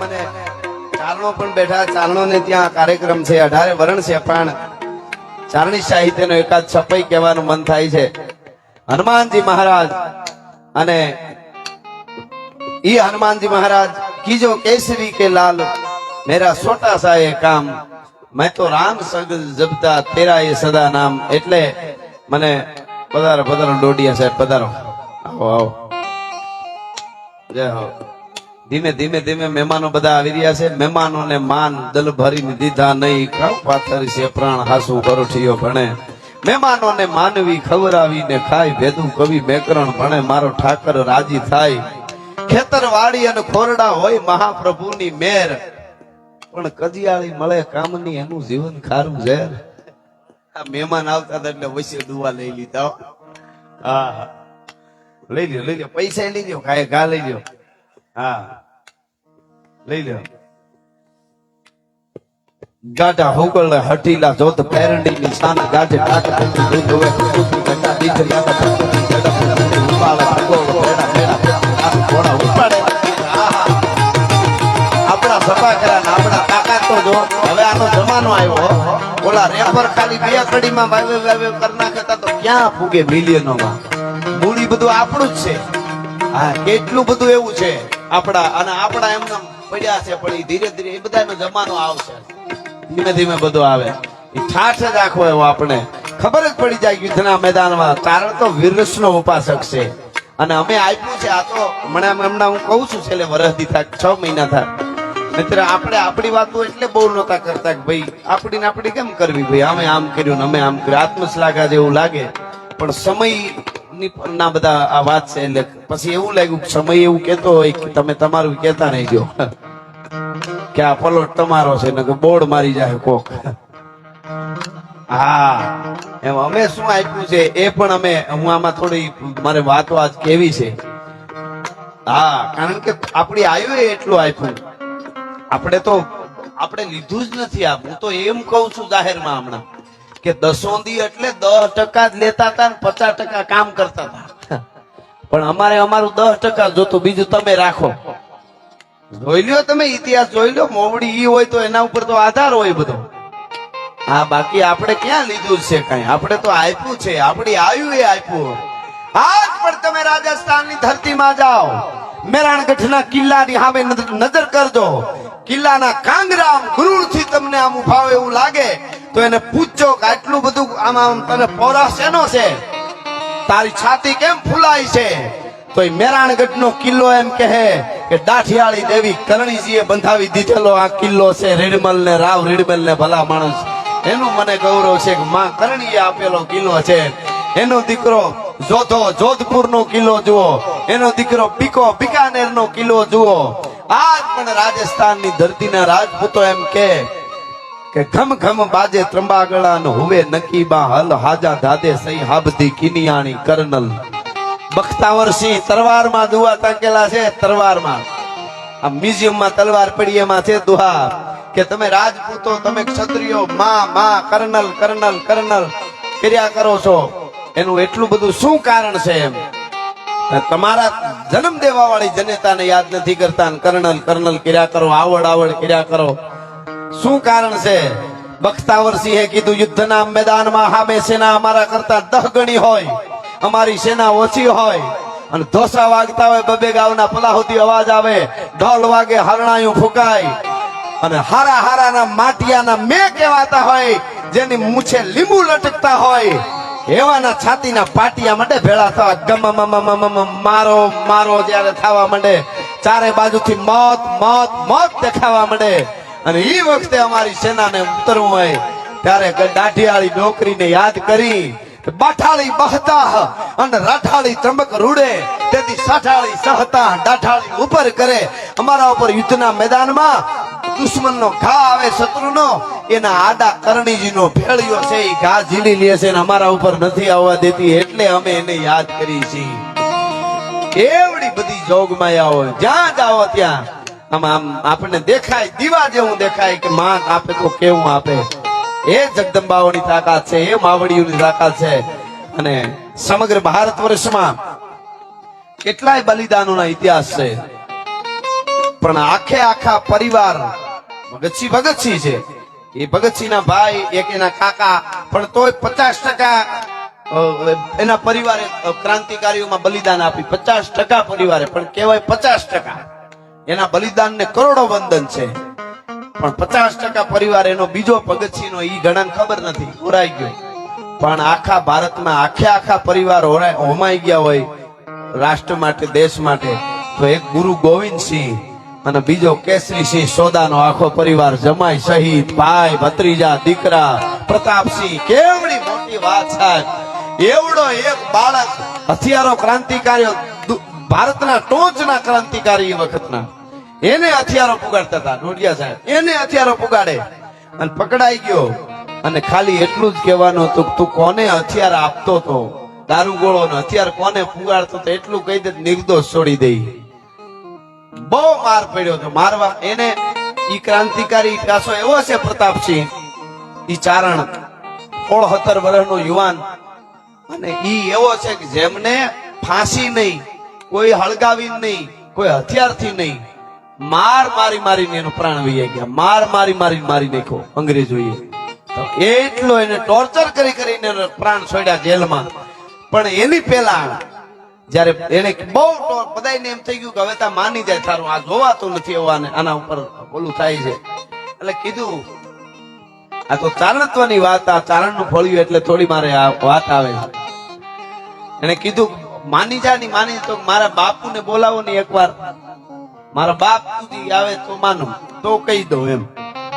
મને ચારણો પણ બેઠા. ચારણો ને ત્યાં કાર્યક્રમ છે, અઢારે વરણ છે, પણ ચારણી સાહિત્યનો એકાદ છપાઈ કહેવાનું મન થાય છે. હનુમાનજી મહારાજ અને ઈ હનુમાનજી મહારાજ કીજો કેસરી કે લાલ, મેરા છોટા સા એ કામ, મેં તો રામ સંગ જપતા, તેરા એ સદા નામ. એટલે મને પધારો પધારો, ડોડિયા સાહેબ, પધારો. આવો આવો. જય હો. ધીમે ધીમે ધીમે મહેમાનો બધા આવી રહ્યા છે. મહેમાનોને માન દલ ભરીને દીધા નહીં. કાવ પાથરી છે, પ્રાણ હાસુ કરોઠીઓ ભણે. મહેમાનોને માનવી ખવરાવીને ખાય, ભેદું કવિ મેકરણ ભણે. મારો ઠાકર રાજી થાય. ખેતર વાડી અને ખોરડા હોય મહાપ્રભુની મેર. પણ કજિયાળી મળે કામની, એનું જીવન ખારું ઝેર. આ મહેમાન આવતા હતા એટલે વચ્ચે દુવા લઈ લીધા. હા. લઈ લ્યો લઈ લ્યો. પૈસા લઈ લ્યો કાંઈ ઘા લઈ લ્યો. હા. લઈ લે ગાટા હોકળ હટીલા જોત પેરંડી ની શાન ગાઢે ટાટ દૂધ હોય દૂધની ગટા દીધ આખા પગની ગટા પગની ઉપાડે, ભગો, ભેડા ભેડા આ ઘોડા ઉપાડે. આપણા સભા કર્યા ને આપણા કાકા તો જો, હવે આનો જમાનો આવ્યો ઓલા રેપર ખાલી બે કડીમાં વાવે વાવે કરના નાખતા તો ક્યાં ફૂગે મિલિયનોમાં? મૂડી બધું આપણું જ છે. હા, કેટલું બધું એવું છે. આપણા, અને આપણા એમને પડ્યા છે, પણ ધીરે ધીરે એ બધાનો જમાનો આવશે. ધીમે ધીમે બધું આવે. એ ઠાઠ જ આખો એવો આપણે. ખબર જ પડી જાય યુદ્ધના મેદાનમાં કારણ તો વીરસનો ઉપાસક છે. અને અમે આપ્યું છે, આ તો મને હમણાં હું કહું છું, છેલ્લે વરસથી થાય છ મહિના થાય નહીતર આપણે આપણી વાતો એટલે બહુ નહોતા કરતા કે ભાઈ આપણી આપણી કેમ કરવી? ભાઈ, અમે આમ કર્યું અમે આમ કર્યું. આત્મશ્લાઘા જેવું લાગે. પણ સમય ના બધા આ વાત છે. એટલે પછી એવું લાગ્યું સમય એવું કેતો હોય કે તમે તમારું કેતા નહીં જો. કે આ પલોટ તમારો છે ને બોર્ડ મારી જાય કોક. હા, એમ અમે શું આપ્યું છે? એ પણ અમે, હું આમાં થોડી મારે વાત વાત કેવી છે. હા, કારણ કે આપણી આયુ એટલું આપ્યું. આપણે તો, આપણે લીધું જ નથી આ હું તો એમ કહું છું જાહેરમાં હમણાં. કે દસોંદી એટલે દસ ટકા જ લેતા હતા ને પચાસ ટકા કામ કરતા હતા પણ અમારે અમારું દસ ટકા જોતું બીજું તમે રાખો. જોઈ લ્યો તમે ઇતિહાસ જોઈ લો મોવડી ઈ હોય તો એના ઉપર તો આધાર હોય બધો. હા, બાકી આપણે ક્યાં લીધું છે કઈ? આપણે તો આપ્યું છે. આપણી આયુ એ આપ્યું આજ પણ તમે રાજસ્થાનની ધરતીમાં જાઓ. મેરાણગઢના કિલ્લાની સામે નજર કરજો. કિલ્લાના કાંગરા ગુરુથી તમને આમ ઉભાવ એવું લાગે. તો એને પૂછજો કે આટલું બધું આમ તને પોરા શેનો છે? તારી છાતી કેમ ફૂલાય છે? તો એ મેરાણગઢ નો કિલ્લો એમ કહે કે દાઠિયાળી દેવી કરણીજીએ બંધાવી દીધેલો આ કિલ્લો છે રીડમલ ને રાવ રીડમલ ને ભલા માણસ. એનું મને ગૌરવ છે કે માં કરણીએ આપેલો કિલ્લો છે. એનો દીકરો જોધો જોધપુર નો કિલ્લો જુઓ. એનો દીકરો પીકો બિકાનેર નો કિલ્લો જુઓ. આજ પણ રાજસ્થાનની ધરતીના રાજપૂતો એમ કે કે ઘમ ઘમ બાજે ત્રંબાગળા ન હુવે નકીબા હલ હાજા દાદે સહી હાબધી કિનિયાણી કર્નલ. બખ્તાવર સિંહ તરવારમાં દુઆ તાકેલા છે, તરવારમાં. આ મ્યુઝિયમમાં તલવાર પડી એમાં છે દુહા. કે તમે રાજપૂતો, તમે ક્ષત્રિયો, માં માં, કર્નલ કર્નલ કર્નલ. કર્યા કરો છો. એનું એટલું બધું શું કારણ છે એમ? તમારા જન્મ દેવા વાળી જનેતાને યાદ નથી કરતા કર્નલ કર્નલ કર્યા કરો, આવડ આવડ કર્યા કરો. શું કારણ છે? બખ્તાવર સિંહે કીધું, યુદ્ધના મેદાનમાં હામે સેના અમારા કરતા દહ ગણી હોય. અમારી સેના ઓછી હોય. અને ધોસા વાગતા હોય, બબે ગાવના પલાહુતી અવાજ આવે, ઢોલ વાગે, હરણાયું ફૂંકાય. અને હારા હારાના માટિયાના મે કહેવાતા હોય, જેની મૂછે લીંબુ લટકતા હોય. એવાના છાતીના પાટિયા માટે ભેળા થવા, ગમ મારો મારો જ્યારે થવા માંડે, ચારે બાજુથી મોત મોત મોત દેખાવા માંડે. અને એ વખતે અમારી સેનાને ઉતરવું હોય, ત્યારે દાઢિયાળી નોકરીને યાદ કરી બાઠાળી બહતા અને રાઠાળી ત્રંબક રૂડે, તેથી સાઠાળી સહતા દાઠાળી ઉપર કરે. અમારા ઉપર યુદ્ધના મેદાનમાં દુશ્મનનો ઘા આવે, શત્રુનો, એના આડા કરણીજીનો ભેળિયો છે એ ઘા ઝીલી લે છે અને અમારા ઉપર નથી આવવા દેતી, એટલે અમે એને યાદ કરી છીએ. એવડી બધી જોગમાયા હોય જ્યાં જાઓ ત્યાં આમ આપણને દેખાય, દીવા જેવું દેખાય કે માન આપે તો કેવું આપે? એ જગદંબાઓની તાકાત છે, એ માવડીઓની તાકાત છે. અને સમગ્ર ભારત વર્ષમાં કેટલાય બલિદાનોના ઇતિહાસ છે. પણ આખે આખા પરિવાર ભગતસિંહ ભગતસિંહ છે. એ ભગતસિંહના ભાઈ, એક એના કાકા, પણ તોય પચાસ ટકા એના પરિવારે ક્રાંતિકારીઓમાં બલિદાન આપી. પચાસ ટકા પરિવારે, પણ કહેવાય પચાસ ટકા. એના બલિદાનને કરોડો વંદન છે. પણ પચાસ ટકા પરિવાર એનો બીજો ભગતસિંહ નો ઈ ઘણાને ખબર નથી, ઉરાઈ ગયો. પણ આખા ભારતમાં આખે આખા પરિવાર હોમાઈ ગયા હોય, રાષ્ટ્ર માટે, દેશ માટે, તો એક ગુરુ ગોવિંદસિંહ અને બીજો કેસરીસિંહ સોદાનો આખો પરિવાર જમાઈ શહીદ, ભાઈ, ભત્રીજા, દીકરા, પ્રતાપસિંહ, કેવડી મોટી વાત સાહેબ. એવડો એક બાળક, હથિયારો ક્રાંતિકારીઓ ભારતના ટોચના ક્રાંતિકારી વખતના. એને હથિયારો પુગાડતા હતા નોડિયા સાહેબ. એને હથિયારો પુગાડે. અને પકડાઈ ગયો. અને ખાલી એટલું જ કહેવાનું હતું તું કોને હથિયાર આપતો તો? દારૂગોળો ને હથિયાર કોને પુગાડતો તો એટલું કહી દે, નિર્દોષ છોડી દઈ બહુ માર પડ્યો હતો. મારવા એને ઈ ક્રાંતિકારી પાછો એવો છે પ્રતાપસિંહ. ઈ ચારણ સોળ સત્તર વર્ષનો યુવાન. અને ઈ એવો છે કે જેમને ફાંસી નહીં, કોઈ હળગાવી નહીં, કોઈ હથિયારથી નહીં. માર મારી મારીને એનો પ્રાણ વહી ગયા. માર મારી મારી મારી નાખ્યો. અંગ્રેજોએ. એટલો એને ટોર્ચર કરી કરીને પ્રાણ છોડ્યા જેલમાં. પણ એની પહેલા જ્યારે એને બહુ બધાને એમ થઈ ગયું કે હવે તા માની જાય તારું. આ જોવાતું નથી એવું આના ઉપર ઓલું થાય છે. એટલે કીધું, આ તો ચારણત્વની વાત, આ ચારણનું ફળ્યું એટલે થોડી મારે આ વાત આવે. એને કીધું, માની જા ની, માની તો મારા બાપુને બોલાવો ને એકવાર. મારા બાપ સુધી આવે તો માનું, તો કહી દઉં એમ.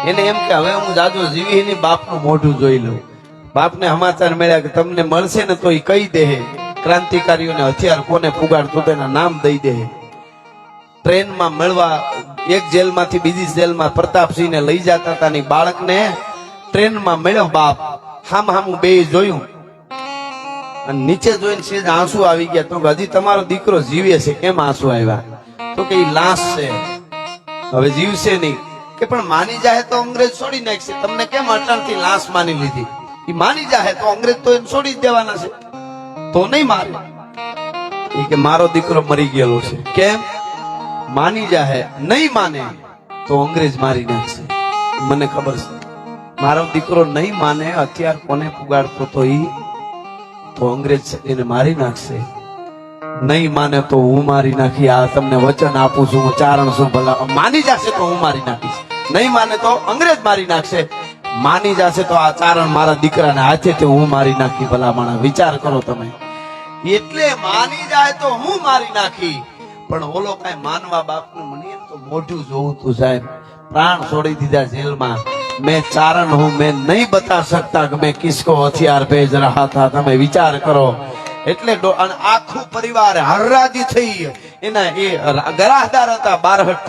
એને એમ કે, હવે હું જાજો જીવી એની બાપનું મોઢું જોઈ લઉં. બાપને સમાચાર મળ્યા કે તમને મળશે ને તો એ કહી દે ક્રાંતિકારીઓને હથિયાર કોને પુગાડતો તેના નામ દઈ દે ટ્રેનમાં મળવા એક જેલમાંથી બીજી જેલમાં પ્રતાપસિંહને લઈ જતા હતા ની બાળકને ટ્રેનમાં મળ્યો બાપ. હામ હામ બે જોયું. અને નીચે જોઈને સીધા આંસુ આવી ગયા. તો હજી તમારો દીકરો જીવે છે. કેમ આંસુ આવ્યા? તો કે લાશ છે. હવે જીવશે નહીં. કે પણ માની જાય તો અંગ્રેજ છોડી નાખશે. તમને કેમ અટણથી લાશ માની લીધી? એ માની જાય તો અંગ્રેજ તો એને છોડી દેવાના છે. તો નહીં મારે. એ કે મારો દીકરો મરી ગયેલો છે. કેમ? માની જાહે. નહીં માને તો અંગ્રેજ મારી નાખશે. મને ખબર છે. મારો દીકરો નહીં માને અત્યાર કોને પુગાડતો તો એ તો અંગ્રેજ એને મારી નાખશે. નહીં માને તો હું મારી નાખી. આ તમને વચન આપું છું, હું ચારણ ભલા માની જશે તો હું મારી નાખીશ. નહીં માને તો અંગ્રેજ મારી નાખશે. માની જશે તો આ ચારણ મારા દીકરાના હાથે તે હું મારી નાખી, ભલા માણા, વિચાર કરો તમે. એટલે માની જાય તો હું મારી નાખી. પણ ઓલો કઈ માનવા બાપનું મને તો મોઢું જોવું તું સાહેબ. પ્રાણ છોડી દીધા જેલમાં. મેં ચારણ હું, મેં નહીં બતા શકતા કે મેં કિસકો હથિયાર ભેજ રહા હતા. તમે વિચાર કરો. એટલે આખું પરિવાર હરરાજી થઈ એના એ ગરાહદાર હતા બારહટ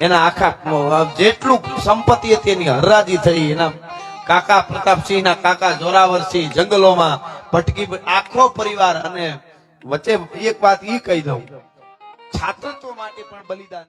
એના આખા જેટલું સંપત્તિ હતી એની હરરાજી થઈ. એના કાકા પ્રતાપસિંહ ના કાકા જોરાવરસિંહ જંગલોમાં ભટકી આખો પરિવાર અને વચ્ચે એક વાત ઈ કહી દઉં. છાત્રત્વ માટે પણ બલિદાન